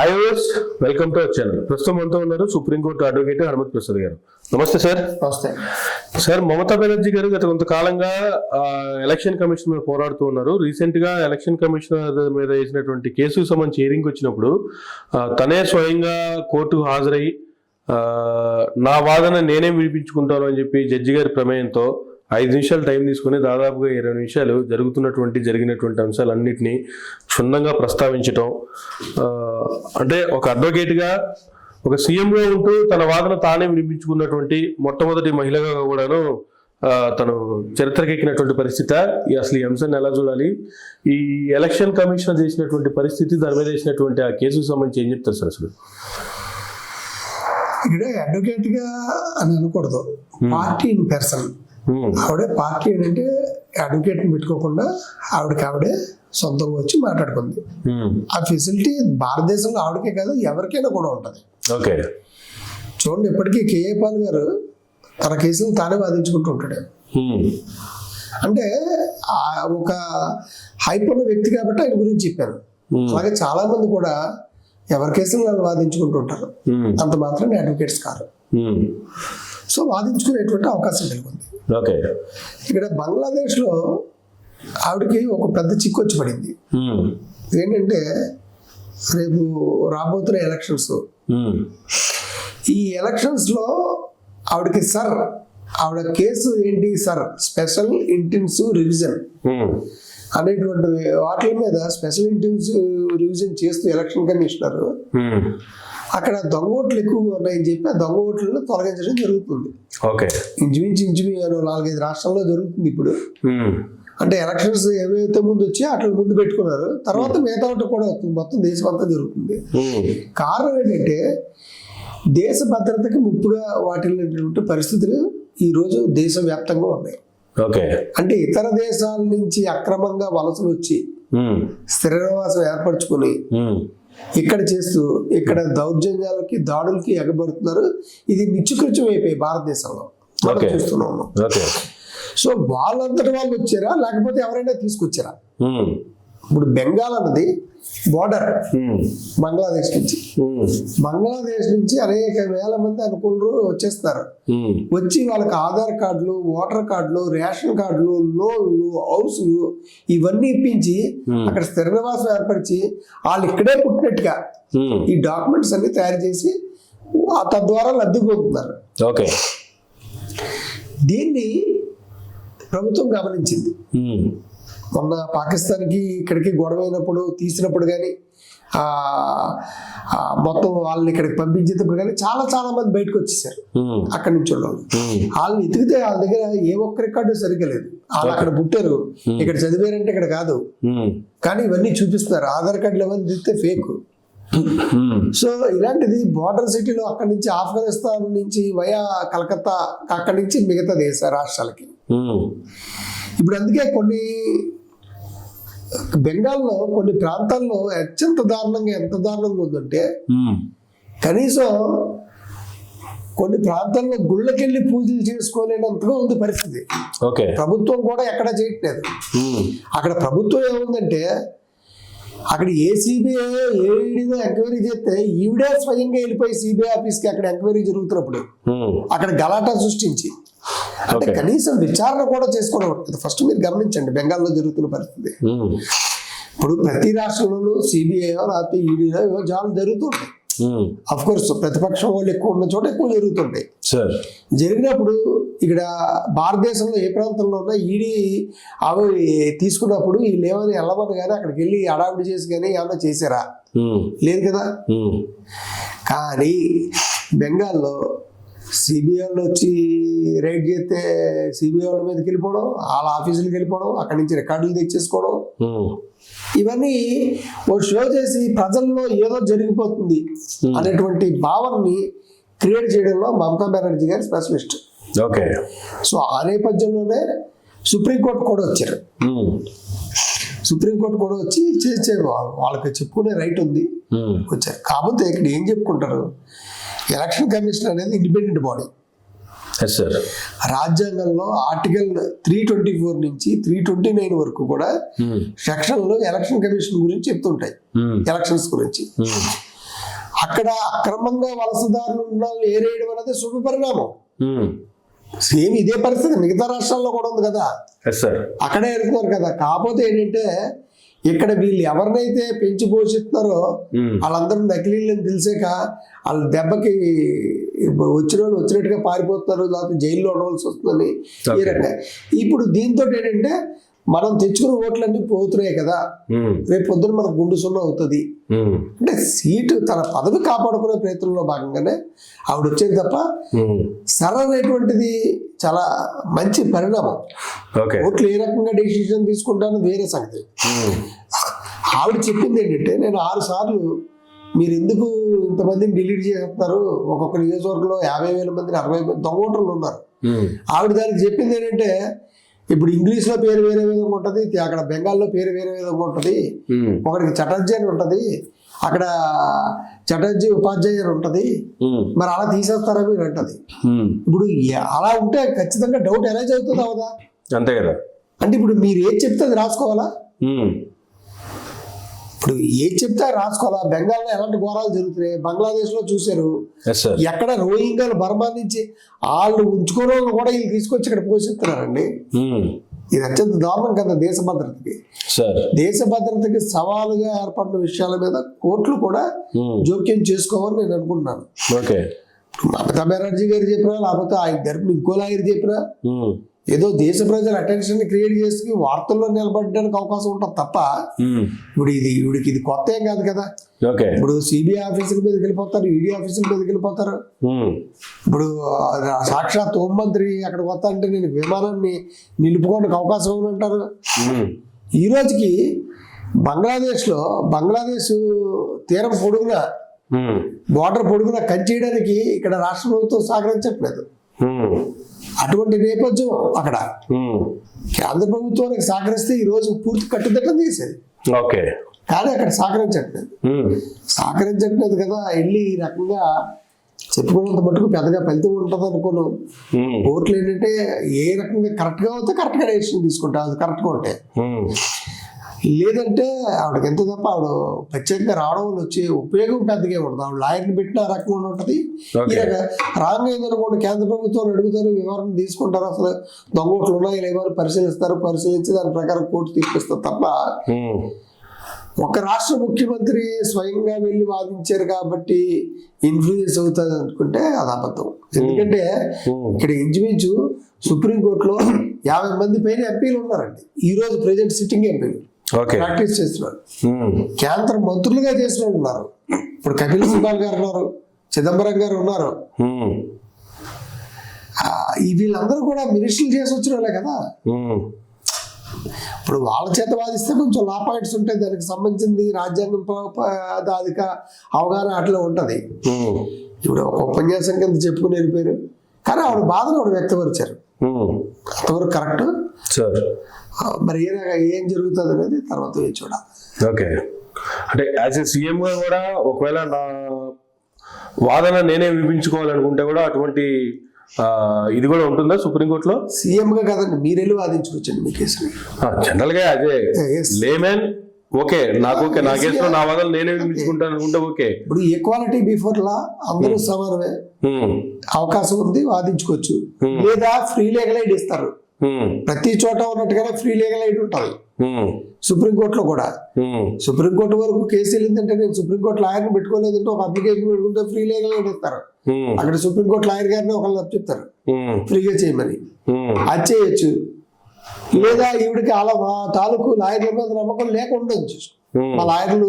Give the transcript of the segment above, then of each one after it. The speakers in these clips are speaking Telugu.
హాయ్ వర్స్ వెల్కమ్ టు అవర్ ఛానల్ ప్రస్తుతం మనతో ఉన్నారు సుప్రీంకోర్టు అడ్వకేట్ హనుమత్ ప్రసాద్ గారు. నమస్తే సార్ వస్తాయి సార్ మమతా బెనర్జీ గారు గత కొంతకాలంగా ఎలక్షన్ కమిషన్ మీద పోరాడుతూ ఉన్నారు. రీసెంట్గా ఎలక్షన్ కమిషనర్ మీద వేసినటువంటి కేసుకు సంబంధించి హియరింగ్ వచ్చినప్పుడు తనే స్వయంగా కోర్టుకు హాజరై నా వాదన నేనే వినిపించుకుంటాను అని చెప్పి జడ్జి గారి ప్రమేయంతో ఐదు నిమిషాలు టైం తీసుకుని దాదాపుగా ఇరవై నిమిషాలు జరుగుతున్నటువంటి జరిగినటువంటి అంశాలన్నింటినీ క్షుణ్ణంగా ప్రస్తావించటం అంటే ఒక అడ్వకేట్గా ఒక సీఎంగా ఉంటూ తన వాదన తానే వినిపించుకున్నటువంటి మొట్టమొదటి మహిళగా కూడాను తను చరిత్రకెక్కినటువంటి పరిస్థితి. ఈ అసలు ఈ అంశాన్ని ఎలా చూడాలి? ఈ ఎలక్షన్ కమిషనర్ చేసినటువంటి పరిస్థితి దాని మీద వేసినటువంటి ఆ కేసుకు సంబంధించి ఏం చెప్తారు సార్ అసలు? ఇక్కడ అడ్వకేట్గా అని అనకూడదు. పార్టీ ఇన్ పర్సన్ ఆవిడే పార్టీ ఏంటంటే అడ్వకేట్ పెట్టుకోకుండా ఆవిడకి ఆవిడే సొంతంగా వచ్చి మాట్లాడుకుంది. ఉమ్, ఆ ఫెసిలిటీ భారతదేశంలో ఆవిడకే కాదు ఎవరికైనా కూడా ఉంటుంది. ఓకే చూడండి ఇప్పటికీ కేఏ పాల్ గారు తన కేసులను తానే వాదించుకుంటూ ఉంటాడు. ఉమ్, అంటే ఒక హైప్ ఉన్న వ్యక్తి కాబట్టి ఆయన గురించి చెప్పాను ఉమ్, అలాగే చాలా మంది కూడా ఎవరి కేసులు వాళ్ళు వాదించుకుంటూ ఉంటారు. ఉమ్, అంత మాత్రం అడ్వకేట్స్ కారు. సో వాదించుకునేటువంటి అవకాశం కలిగి ఉంది ఓకే. ఇక్కడ బంగ్లాదేశ్లో ఆవిడకి ఒక పెద్ద చిక్కు వచ్చి పడింది. ఏంటంటే రేపు రాబోతున్న ఎలక్షన్స్. ఈ ఎలక్షన్స్లో ఆవిడకి సర్ ఆవిడ కేసు ఏంటి సర్? Special intensive revision. అనేటువంటి వాటి మీద స్పెషల్ ఇంటెన్సివ్ రివిజన్ చేస్తూ ఎలక్షన్ కమిషనర్ అక్కడ దొంగ ఓట్లు ఎక్కువగా ఉన్నాయని చెప్పి ఆ దొంగ ఓట్లను తొలగించడం జరుగుతుంది. ఓకే. ఇంచుమించు ఇంచుమించు నాలుగైదు రాష్ట్రాల్లో జరుగుతుంది ఇప్పుడు. అంటే ఎలక్షన్స్ ఏవైతే ముందు వచ్చి అట్లా ముందు పెట్టుకున్నారు. తర్వాత మిగతా ఒకటి కూడా వస్తుంది. మొత్తం దేశం అంతా జరుగుతుంది కారణం ఏంటంటే దేశ భద్రతకి ముప్పుగా వాటిల్లినటువంటి పరిస్థితులు ఈరోజు దేశవ్యాప్తంగా ఉన్నాయి. ఓకే. అంటే ఇతర దేశాల నుంచి అక్రమంగా వలసలు వచ్చి స్థిర నివాసం ఏర్పరచుకొని ఇక్కడ చేస్తూ ఇక్కడ దౌర్జన్యాలకి దాడులకి ఎగబడుతున్నారు. ఇది నిత్యకృత్యం అయిపోయి భారతదేశంలో. చూస్తున్నాము. సో వాళ్ళంతటి వాళ్ళు వచ్చారా? లేకపోతే ఎవరైనా తీసుకొచ్చారా? ఉమ్, ఇప్పుడు బెంగాల్ అన్నది బార్డర్ బంగ్లాదేశ్ నుంచి. ఉమ్, బంగ్లాదేశ్ నుంచి అనేక వేల మంది అనుకూలరు వచ్చేస్తారు. ఉమ్, వచ్చి వాళ్ళకి ఆధార్ కార్డులు ఓటర్ కార్డులు రేషన్ కార్డులు లోన్లు హౌస్లు ఇవన్నీ ఇప్పించి Hmm. అక్కడ స్థిర నివాసం ఏర్పరిచి వాళ్ళు ఇక్కడే పుట్టినట్టుగా ఈ డాక్యుమెంట్స్ అన్ని తయారు చేసి ఆ తద్వారా లబ్ధి పొందుతున్నారు ఓకే దీన్ని ప్రభుత్వం గమనించింది. మొన్న పాకిస్తాన్కి ఇక్కడికి గొడవ అయినప్పుడు తీసినప్పుడు కానీ మొత్తం వాళ్ళని ఇక్కడికి పంపించేటప్పుడు కానీ చాలా చాలా మంది బయటకు వచ్చేసారు. అక్కడి నుంచి వాళ్ళు. వాళ్ళని ఎతికితే వాళ్ళ దగ్గర ఏ ఒక్క రికార్డు సరిగ్గా లేదు. వాళ్ళు అక్కడ పుట్టారు. ఇక్కడ చదివారంటే ఇక్కడ కాదు. కానీ ఇవన్నీ చూపిస్తున్నారు. ఆధార్ కార్డులు ఏమైనా తీస్తే ఫేక్ సో ఇలాంటిది బార్డర్ సిటీలో అక్కడి నుంచి ఆఫ్ఘనిస్తాన్ నుంచి వయా కలకత్తా అక్కడి నుంచి మిగతా దేశ రాష్ట్రాలకి. ఇప్పుడు అందుకే కొన్ని బెంగాల్లో కొన్ని ప్రాంతాల్లో అత్యంత దారుణంగా ఎంత దారుణంగా ఉందంటే కనీసం కొన్ని ప్రాంతాల్లో గుళ్ళకెళ్ళి పూజలు చేసుకోలేనంతగా ఉంది పరిస్థితి. ఓకే. ప్రభుత్వం కూడా ఎక్కడ చేయట్లేదు. అక్కడ ప్రభుత్వం ఏముందంటే అక్కడ ఏ సిబిఐ ఏడిదో ఎంక్వైరీ చేస్తే ఈవిడే స్వయంగా వెళ్ళిపోయి సిబిఐ ఆఫీస్కి అక్కడ ఎంక్వైరీ జరుగుతున్నప్పుడు అక్కడ గలాటా సృష్టించి. అంటే. కనీసం విచారణ కూడా చేసుకోవడం ఫస్ట్ మీరు గమనించండి బెంగాల్లో జరుగుతున్న పరిస్థితి. ఇప్పుడు ప్రతి రాష్ట్రంలోనూ సిబిఐ లేకపోతే ఈడీలో ఏవో జాబులు జరుగుతుంటాయి అఫ్ కోర్స్ ప్రతిపక్షం వాళ్ళు ఎక్కువ ఉన్న చోట ఎక్కువ జరుగుతుంటాయి. సార్ జరిగినప్పుడు ఇక్కడ భారతదేశంలో ఏ ప్రాంతంలో ఉన్నా ఈడీ అవి తీసుకున్నప్పుడు వీళ్ళు ఏమైనా వెళ్ళమని కానీ అక్కడికి వెళ్ళి అడావిడి చేసి కానీ ఏమైనా చేశారా? ఉమ్, లేదు కదా? ఉమ్, కానీ బెంగాల్లో సిబిఐ వాళ్ళు వచ్చి రైడ్ చేస్తే సిబిఐ వాళ్ళ మీదకి వెళ్ళిపోవడం వాళ్ళ ఆఫీసులకు వెళ్ళిపోవడం అక్కడి నుంచి రికార్డులు తెచ్చేసుకోవడం. ఇవన్నీ ఓ షో చేసి ప్రజల్లో ఏదో జరిగిపోతుంది అనేటువంటి భావనని క్రియేట్ చేయడంలో మమతా బెనర్జీ గారు స్పెషలిస్ట్. ఓకే. సో ఆ నేపథ్యంలోనే సుప్రీంకోర్టు కూడా వచ్చారు. ఉమ్, సుప్రీంకోర్టు కూడా వచ్చి చేసే వాళ్ళకి చెప్పుకునే రైట్ ఉంది. ఉమ్, వచ్చారు. కాకపోతే ఇక్కడ ఏం చెప్పుకుంటారు? ఎలక్షన్ కమిషన్ అనేది ఇండిపెండెంట్ బాడీ. రాజ్యాంగంలో ఆర్టికల్ త్రీ ట్వంటీ ఫోర్ నుంచి త్రీ ట్వంటీ నైన్ వరకు కూడా ఉమ్, సెక్షన్లో ఎలక్షన్ కమిషన్ గురించి చెప్తుంటాయి. ఎలక్షన్స్ గురించి. ఉమ్, అక్కడ అక్రమంగా వలసదారులు ఉన్న ఏరేయడం అనేది శుభ పరిణామం. సేమ్ ఇదే పరిస్థితి మిగతా రాష్ట్రాల్లో కూడా ఉంది కదా. అక్కడే వెళ్తున్నారు కదా. కాకపోతే ఏంటంటే ఇక్కడ వీళ్ళు ఎవరినైతే పెంచి పోషిస్తున్నారో. వాళ్ళందరూ నకిలీలని తెలిసాక వాళ్ళ దెబ్బకి వచ్చిన వాళ్ళు వచ్చినట్టుగా పారిపోతున్నారు లేకపోతే జైల్లో ఉండవలసి వస్తుందని ఈ Okay. రకంగా ఇప్పుడు దీంతో ఏంటంటే మనం తెచ్చుకున్న ఓట్లన్నీ పోతున్నాయి కదా. రేపు పొద్దున మనకు గుండు సున్నా అవుతుంది. అంటే సీటు తన పదవి కాపాడుకునే ప్రయత్నంలో భాగంగానే ఆవిడ వచ్చేది తప్ప. సరైనటువంటిది చాలా మంచి పరిణామం ఓట్లు ఏ రకంగా డెసిషన్ తీసుకుంటానో వేరే సంగతి. ఆవిడ చెప్పింది ఏంటంటే నేను ఆరు సార్లు మీరు ఎందుకు ఇంతమందిని డిలీట్ చేస్తున్నారు ఒక్కొక్క నియోజకవర్గంలో యాభై వేల మందిని అరవై మంది దొంగ ఓటర్లు ఉన్నారు. ఆవిడ దానికి చెప్పింది ఏంటంటే ఇప్పుడు ఇంగ్లీష్లో పేరు వేరే విధంగా ఉంటుంది అక్కడ బెంగాల్లో పేరు వేరే విధంగా ఉంటుంది. ఒకరికి చటర్జీ అని ఉంటుంది అక్కడ చటర్జీ ఉపాధ్యాయ అని ఉంటుంది. మరి అలా తీసేస్తారా మీరు అంటది. ఇప్పుడు ఏ- అలా ఉంటే ఖచ్చితంగా డౌట్ ఎలా చదువుతుంది అవదా అంతే కదా అంటే ఇప్పుడు మీరు ఏది చెప్తే అది రాసుకోవాలా. ఇప్పుడు ఏది చెప్తే రాసుకోవాలా. బెంగాల్లో ఎలాంటి ఘోరాలు జరుగుతున్నాయి? బంగ్లాదేశ్లో చూశారు. ఎస్ సార్ ఎక్కడ రోహింగ్యాలు బర్మా నుంచి వాళ్ళు ఉంచుకోవడం వాళ్ళు కూడా వీళ్ళు తీసుకొచ్చి ఇక్కడ పోషిస్తున్నారండి. ఉమ్. ఇది అత్యంత దారుణం కదా దేశ భద్రతకి. దేశ భద్రతకి సవాలుగా ఏర్పడిన విషయాల మీద కోర్టులు కూడా ఉమ్. జోక్యం చేసుకోవాలని నేను అనుకుంటున్నాను. ఓకే మమతా బెనర్జీ గారు చెప్పినా లేకపోతే ఆయన తరపున ఇంకో లాయర్ చెప్పినా ఉమ్. ఏదో దేశ ప్రజల అటెన్షన్ క్రియేట్ చేసి వార్తల్లో నిలబడడానికి అవకాశం ఉంటుంది తప్ప ఉమ్. ఇప్పుడు ఇది ఇవిడికి ఇది కొత్త ఏం కాదు కదా ఓకే ఇప్పుడు సిబిఐ ఆఫీసుల మీదకి వెళ్ళిపోతారు ఈడీ ఆఫీసుల మీదకి వెళ్ళిపోతారు ఉమ్. ఇప్పుడు సాక్షాత్ హోంమంత్రి అక్కడికి వస్తా అంటే నేను విమానాన్ని నిలుపుకోవడానికి అవకాశం ఉందంటారు ఉమ్. ఈ రోజుకి బంగ్లాదేశ్లో బంగ్లాదేశ్ తీరం పొడుగున. బార్డర్ పొడుగున కంచేయడానికి ఇక్కడ రాష్ట్ర ప్రభుత్వం సహకరించట్లేదు. అటువంటి నేపథ్యం అక్కడ. కేంద్ర ప్రభుత్వానికి సహకరిస్తే ఈ రోజు పూర్తి కట్టుదిట్టం చేసేది ఓకే కానీ అక్కడ సహకరించట్లేదు. సహకరించట్లేదు కదా వెళ్ళి ఈ రకంగా చెప్పుకున్నంత మటుకు పెద్దగా ఫలితం ఉంటుంది అనుకోను. ఓట్లు ఏంటంటే ఏ రకంగా కరెక్ట్గా అవుతే కరెక్ట్గా డెసిషన్ తీసుకుంటా అది కరెక్ట్గా ఉంటే ఉమ్. లేదంటే ఆవిడకి ఎంత తప్ప ఆవిడ ప్రత్యేకంగా రావడం వల్ల వచ్చే ఉపయోగం పెద్దగా ఉంటుంది ఆవిడ లాయర్ని పెట్టిన రకంగా ఉంటుంది. ఈ రాంగ్ అయిందనుకోండి కేంద్ర ప్రభుత్వం అడుగుతారు వివరణ తీసుకుంటారు. అసలు దొంగ ఓట్లు ఉన్నాయి లేవో పరిశీలిస్తారు. పరిశీలించి దాని ప్రకారం కోర్టు తీర్పిస్తారు తప్ప. ఒక రాష్ట్ర ముఖ్యమంత్రి స్వయంగా వెళ్ళి వాదించారు కాబట్టి ఇన్ఫ్లుయెన్స్ అవుతుంది అనుకుంటే అది అబద్ధం. ఎందుకంటే. ఇక్కడ ఇంచుమించు సుప్రీంకోర్టులో యాభై మంది పైన ఎంపీలు ఉన్నారండి. ఈ రోజు ప్రజెంట్ సిట్టింగ్ ఎంపీలు. ప్రాక్టీస్ చేస్తున్నారు. ఉమ్. కేంద్ర మంత్రులుగా చేసిన ఉన్నారు. ఇప్పుడు కపిల్ సిబాల్ గారు ఉన్నారు చిదంబరం గారు ఉన్నారు. వీళ్ళందరూ కూడా మినిస్టర్లు చేసి వచ్చిన వాళ్ళే కదా. ఇప్పుడు వాళ్ళ చేత వాదిస్తే కొంచెం లా పాయింట్స్ ఉంటాయి. దానికి సంబంధించింది రాజ్యాంగం అధిక అవగాహన అట్లా ఉంటుంది. ఇప్పుడు ఒక ఉపన్యాసం కింద చెప్పుకుని వెళ్ళిపోయారు కానీ ఆవిడ బాధను ఆవిడ వ్యక్తపరిచారు. అంతవరకు కరెక్ట్? సార్. మరి ఏ ఏం జరుగుతుంది అనేది తర్వాత చూడాలి. ఓకే. అంటే యాజ్ ఏ సీఎం గా కూడా ఒకవేళ నా వాదన నేనే వినిపించుకోవాలనుకుంటే కూడా అటువంటి ఇది కూడా ఉంటుందా సుప్రీంకోర్టులో? సీఎంగా కదండి మీరెళ్ళి వాదించుకోవచ్చండి మీ కేసుని. జనరల్గా అదే. Laymen okay. నాకు ఓకే నా కేసులో నా వాదన నేనే వినిపించుకుంటాను అనుకుంటే ఓకే. ఇప్పుడు ఈక్వాలిటీ బిఫోర్ లా అందరూ సమానమే. ఉమ్. అవకాశం ఉంది వాదించుకోవచ్చు. Hmm. లేదా ఫ్రీ లీగల్ ఎయిడ్ ఇస్తారు. ప్రతి చోట ఉన్నట్టుగానే ఫ్రీ లీగల్ ఎయిడ్ ఉంటుంది. సుప్రీంకోర్టులో కూడా. సుప్రీంకోర్టు వరకు కేసు వెళ్ళిందంటే నేను సుప్రీంకోర్టు లాయర్ని పెట్టుకోలేదంటే ఒక అప్లికేషన్ పెట్టుకుంటే ఫ్రీ లీగల్ ఎయిడ్ ఇస్తారు. అక్కడ సుప్రీంకోర్టు లాయర్ గారిని ఒకళ్ళు చెప్తారు. ఫ్రీగా చేయమని. అది చేయొచ్చు లేదా ఈవిడికి అలా తాలూకు లాయర్ల మీద నమ్మకం లేక ఉండొచ్చు ఉమ్. మా లాయర్లు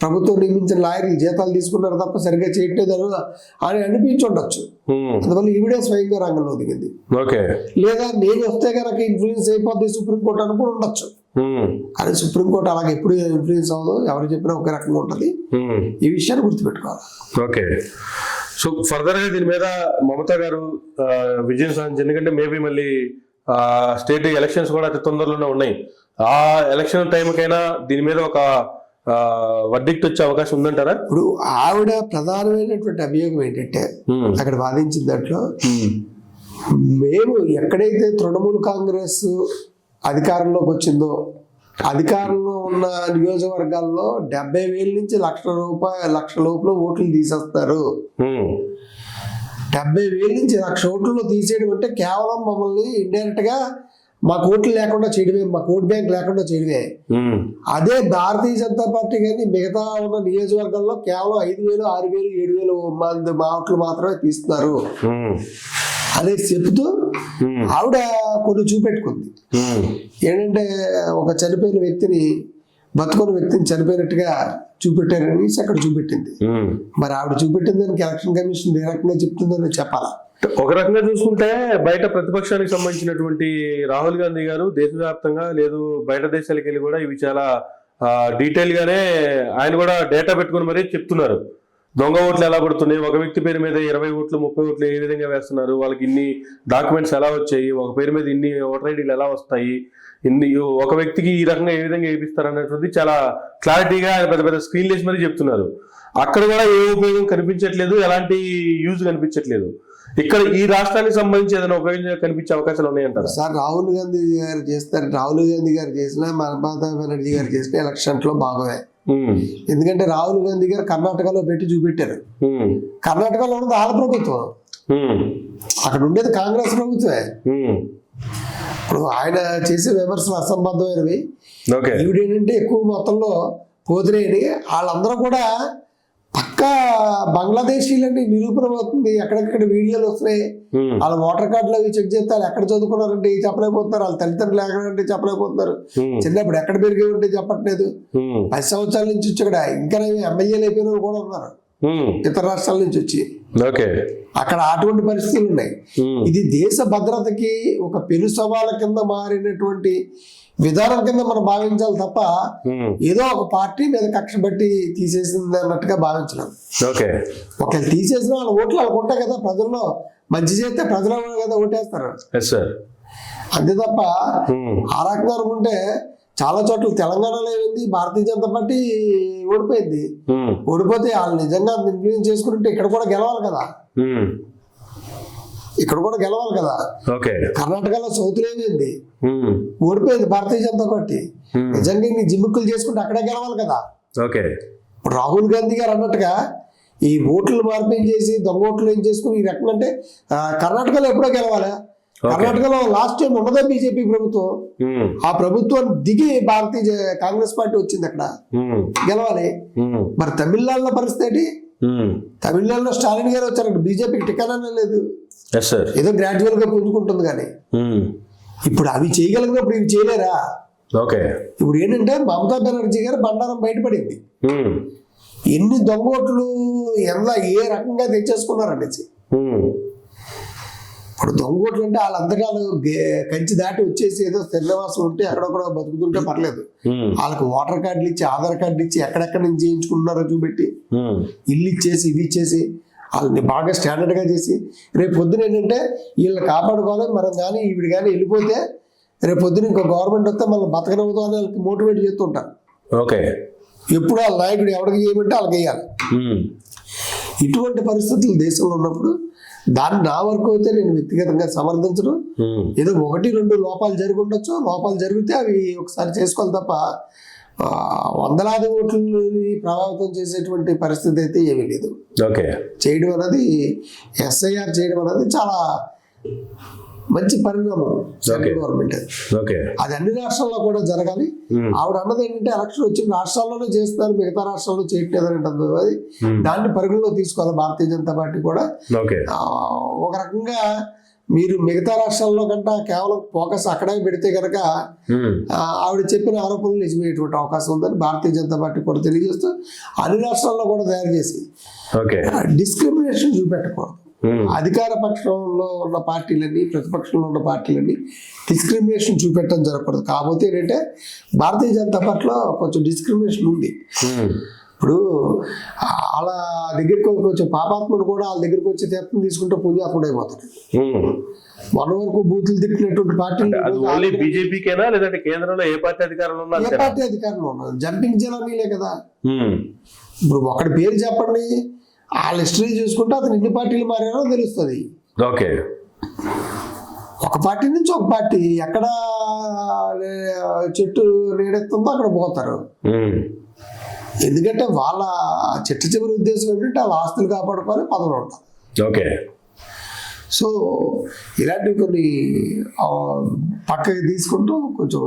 ప్రభుత్వం నియమించిన లాయర్లు జీతాలు తీసుకున్నారు తప్ప సరిగ్గా చేయట్లేదు అని అనిపించి ఉండొచ్చు ఉమ్. అందువల్ల ఈవిడే స్వయంగా రంగంలో దిగింది. ఓకే. లేదా నేను వస్తే కనుక ఇన్ఫ్లుయెన్స్ అయిపోద్ది సుప్రీంకోర్టు అనుకుని ఉండొచ్చు. కానీ సుప్రీంకోర్టు అలాగే ఎప్పుడు ఇన్ఫ్లుయెన్స్ అవ్వదు ఎవరు చెప్పినా ఒకే రకంగా ఉంటుంది. ఈ విషయాన్ని గుర్తుపెట్టుకోవాలి. ఓకే. సో ఫర్దర్గా దీని మీద మమతా గారు విజయం సాధించి ఎందుకంటే మేబీ మళ్ళీ స్టేట్ ఎలక్షన్స్ కూడా అతి తొందరలోనే ఉన్నాయి. ఆ ఎలక్షన్ టైంకైనా దీని మీద ఒక వర్డిక్ట్ వచ్చే అవకాశం ఉందంటారా ఇప్పుడు ఆవిడ ప్రధానమైనటువంటి అభియోగం ఏంటంటే. అక్కడ వాదించిన దాంట్లో. మేము ఎక్కడైతే తృణమూల్ కాంగ్రెస్ అధికారంలోకి వచ్చిందో అధికారంలో ఉన్న నియోజకవర్గాల్లో డెబ్బై వేల నుంచి లక్ష రూపాయల లక్ష లోపల ఓట్లు తీసేస్తారు డెబ్బై వేల నుంచి లక్ష ఓట్లలో తీసేయడం అంటే కేవలం మమ్మల్ని ఇండైరెక్ట్గా మాకు ఓట్లు లేకుండా చేయడమే మాకు ఓట్ బ్యాంక్ లేకుండా చేయడమే. అదే భారతీయ జనతా పార్టీ కానీ మిగతా ఉన్న నియోజకవర్గాల్లో కేవలం ఐదు వేలు ఆరు వేలు ఏడు వేలు మంది మా ఓట్లు మాత్రమే తీస్తున్నారు. అదే చెప్తూ ఆవిడ కొన్ని చూపెట్టుకుంది. ఏంటంటే ఒక చనిపోయిన వ్యక్తిని బతుకున్న వ్యక్తిని చనిపోయినట్టుగా చూపెట్టారని అక్కడ చూపెట్టింది. మరి ఆవిడ చూపెట్టిన దానికి ఎలక్షన్ కమిషన్ ఏ రకంగా చెప్తుందని చెప్పాలా? ఒక రకంగా చూసుకుంటే బయట ప్రతిపక్షానికి సంబంధించినటువంటి రాహుల్ గాంధీ గారు దేశవ్యాప్తంగా లేదు బయట దేశాలకు వెళ్ళి కూడా ఇవి చాలా డీటెయిల్ గానే ఆయన కూడా డేటా పెట్టుకుని మరీ చెప్తున్నారు. దొంగ ఓట్లు ఎలా పడుతున్నాయి ఒక వ్యక్తి పేరు మీద ఇరవై ఓట్లు ముప్పై ఓట్లు ఏ విధంగా వేస్తున్నారు? వాళ్ళకి ఇన్ని డాక్యుమెంట్స్ ఎలా వచ్చాయి? ఒక పేరు మీద ఇన్ని ఓటర్ ఐడీలు ఎలా వస్తాయి? ఇన్ని ఒక వ్యక్తికి ఈ రకంగా ఏ విధంగా వేపిస్తారు అన్నటువంటి చాలా క్లారిటీగా ఆయన పెద్ద పెద్ద స్క్రీన్ లేసి మరీ చెప్తున్నారు. అక్కడ కూడా ఏ ఉపయోగం కనిపించట్లేదు ఎలాంటి యూజ్ కనిపించట్లేదు. ఇక్కడ ఈ రాష్ట్రానికి సంబంధించి ఏదైనా ఉపయోగం కనిపించే అవకాశాలు ఉన్నాయంటారా? సార్ రాహుల్ గాంధీ గారు చేస్తారు రాహుల్ గాంధీ గారు చేసిన మమతా బెనర్జీ గారు చేసిన ఎలక్షన్లో భాగమే ఎందుకంటే రాహుల్ గాంధీ గారు కర్ణాటకలో పెట్టి చూపెట్టారు. కర్ణాటకలో ఉన్నది ఆంధ్ర ప్రభుత్వం. అక్కడ ఉండేది కాంగ్రెస్ ప్రభుత్వమే. ఇప్పుడు ఆయన చేసే విమర్శలు అసంబద్ధమైనవి. ఈవిడేంటంటే ఎక్కువ మొత్తంలో పోతున్నాయని వాళ్ళందరూ కూడా పక్కా బంగ్లాదేశీలండి నిరూపణ అవుతుంది. ఎక్కడెక్కడ వీడియోలు వస్తున్నాయి. వాళ్ళ ఓటర్ కార్డులు అవి చెక్ చేస్తే వాళ్ళు ఎక్కడ చదువుకున్నారంటే చెప్పలేకపోతున్నారు. వాళ్ళ తల్లిదండ్రులు ఎక్కడంటే చెప్పలేకపోతున్నారు. చిన్నప్పుడు ఎక్కడ పెరిగి ఉంటే చెప్పట్లేదు పది సంవత్సరాల నుంచి వచ్చి ఇక్కడ ఇంకా ఎమ్మెల్యేలు అయిపోయిన కూడా ఉన్నారు. ఇతర రాష్ట్రాల నుంచి వచ్చి. ఓకే. అక్కడ అటువంటి పరిస్థితులు ఉన్నాయి. ఇది దేశ భద్రతకి ఒక పెను సవాళ్ళ కింద మారినటువంటి విధానం కింద మనం భావించాలి తప్ప ఏదో ఒక పార్టీ మీద కక్ష బట్టి తీసేసింది అన్నట్టుగా భావించడం ఓకే. ఒకవేళ తీసేసిన వాళ్ళ ఓట్లు వాళ్ళకు ఉంటాయి కదా ప్రజల్లో. మంచి చేస్తే ప్రజలు కదా ఓటేస్తారు. అంతే తప్ప ఆ రకంగా అనుకుంటే చాలా చోట్ల తెలంగాణలో ఏమైంది? భారతీయ జనతా పార్టీ ఓడిపోయింది. ఓడిపోతే వాళ్ళు నిజంగా ఇన్ఫ్లుయెన్స్ చేసుకుంటే ఇక్కడ కూడా గెలవాలి కదా. ఇక్కడ కూడా గెలవాలి కదా. కర్ణాటకలో సౌత్లో ఏమైంది? ఓడిపోయింది భారతీయ జనతా పార్టీ. నిజంగా ఇన్ని జిమ్ముక్కులు చేసుకుంటే అక్కడే గెలవాలి కదా. ఓకే. ఇప్పుడు రాహుల్ గాంధీ గారు అన్నట్టుగా ఈ ఓట్లు మార్పిడి చేసి దొంగ ఓట్లు ఏం చేసుకుని ఈ రకం అంటే ఆ, కర్ణాటకలో ఎప్పుడో గెలవాలి? కర్ణాటకలో లాస్ట్ టైం ఉన్నదే బీజేపీ ప్రభుత్వం. ఆ ప్రభుత్వం దిగి భారతీయ కాంగ్రెస్ పార్టీ వచ్చింది అక్కడ. గెలవాలి. మరి తమిళనాడులో పరిస్థితి ఏంటి. తమిళనాడులో స్టాలిన్ గారు వచ్చారంట. బీజేపీకి టికానే లేదు. ఏదో గ్రాడ్యువల్గా పుంజుకుంటుంది కానీ. ఇప్పుడు అవి చేయగలిగినప్పుడు ఇవి చేయలేరా? ఓకే. ఇప్పుడు ఏంటంటే మమతా బెనర్జీ గారు బండారం బయటపడింది. ఎన్ని దొంగ ఓట్లు ఎలా ఏ రకంగా తెచ్చేసుకున్నారనేసి ఉమ్, ఇప్పుడు దొంగ ఓట్లు అంటే వాళ్ళంతటా కంచి దాటి వచ్చేసి ఏదో శ్రీనివాసం ఉంటే అక్కడొక్కడ బతుకుతుంటే పర్లేదు. వాళ్ళకి ఓటర్ కార్డులు ఇచ్చి ఆధార్ కార్డులు ఇచ్చి ఎక్కడెక్కడ నుంచి చేయించుకుంటున్నారో చూపెట్టి ఇల్లు ఇచ్చేసి ఇవి ఇచ్చేసి వాళ్ళని బాగా స్టాండర్డ్గా చేసి రేపు పొద్దున ఏంటంటే వీళ్ళని కాపాడుకోవాలి మనం కానీ ఈవిడ కానీ వెళ్ళిపోతే రేపు పొద్దున ఇంకో గవర్నమెంట్ వస్తే మనం బతకనవుతాం అని వాళ్ళకి మోటివేట్ చేస్తుంటారు. ఓకే. ఎప్పుడు వాళ్ళ నాయకుడు ఎవరికి చేయమంటే వాళ్ళకి వేయాలి ఇటువంటి పరిస్థితులు దేశంలో ఉన్నప్పుడు దాన్ని నా వరకు అయితే నేను వ్యక్తిగతంగా సమర్థించడం ఏదో ఒకటి రెండు లోపాలు జరిగి ఉండొచ్చు. లోపాలు జరిగితే అవి ఒకసారి చేసుకోవాలి తప్ప వందలాది ఓట్లని ప్రభావితం చేసేటువంటి పరిస్థితి అయితే ఏమీ లేదు. ఓకే. చేయడం అనేది ఎస్ఐఆర్ చేయడం అనేది చాలా మంచి పరిణామం సెంట్రల్ గవర్నమెంట్ ఓకే. అది అన్ని రాష్ట్రాల్లో కూడా జరగాలి. ఆవిడ అన్నది ఏంటంటే ఎలక్షన్ వచ్చిన రాష్ట్రాల్లోనే చేస్తున్నారు మిగతా రాష్ట్రాల్లో చేయట్లేదని అంటుంది అది. దాన్ని పరిగణలో తీసుకోవాలి భారతీయ జనతా పార్టీ కూడా. ఒక రకంగా మీరు మిగతా రాష్ట్రాల్లో కంటే కేవలం ఫోకస్ అక్కడే పెడితే కనుక ఆవిడ చెప్పిన ఆరోపణలు నిజమయ్యేటువంటి అవకాశం ఉందని భారతీయ జనతా పార్టీ కూడా తెలియజేస్తూ అన్ని రాష్ట్రాల్లో కూడా తయారు చేసి ఓకే. డిస్క్రిమినేషన్ చూపెట్టకూడదు. అధికార పక్షంలో ఉన్న పార్టీలని ప్రతిపక్షంలో ఉన్న పార్టీలని డిస్క్రిమినేషన్ చూపెట్టడం జరగకూడదు. కాకపోతే ఏంటంటే భారతీయ జనతా పార్టీలో కొంచెం డిస్క్రిమినేషన్ ఉంది. ఇప్పుడు వాళ్ళ దగ్గరికి కొంచెం పాపాత్ముడు కూడా వాళ్ళ దగ్గరికి వచ్చి తీర్థం తీసుకుంటే పుణ్యాత్ముడు అయిపోతాడు. మన వరకు బూతులు తిట్టినటువంటి ఓన్లీ బీజేపీకేనా? లేదంటే కేంద్రంలో ఏ పార్టీ అధికారంలో ఉన్నా ఏ? పార్టీ అధికారంలో ఉన్నది జంపింగ్ జనానీలే కదా. ఇప్పుడు ఒకటి పేరు చెప్పండి. వాళ్ళ హిస్టరీ చూసుకుంటే అతను ఎన్ని పార్టీలు మారారో తెలుస్తుంది. ఓకే. ఒక పార్టీ నుంచి ఒక పార్టీ ఎక్కడ ఆ, చెట్టు నీడెత్తుందో అక్కడ పోతారు. ఎందుకంటే వాళ్ళ చిట్ట చివరి ఉద్దేశం ఏంటంటే వాళ్ళ ఆస్తులు కాపాడుకోవాలి పదవులు ఉంటారు. ఓకే. సో ఇలాంటివి కొన్ని ఆ, పక్కకి తీసుకుంటూ కొంచెం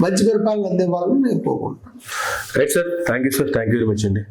మంచి పరిపాలన అందేవాళ్ళని నేను కోరుకుంటాను right sir thank you sir thank you very much అండి.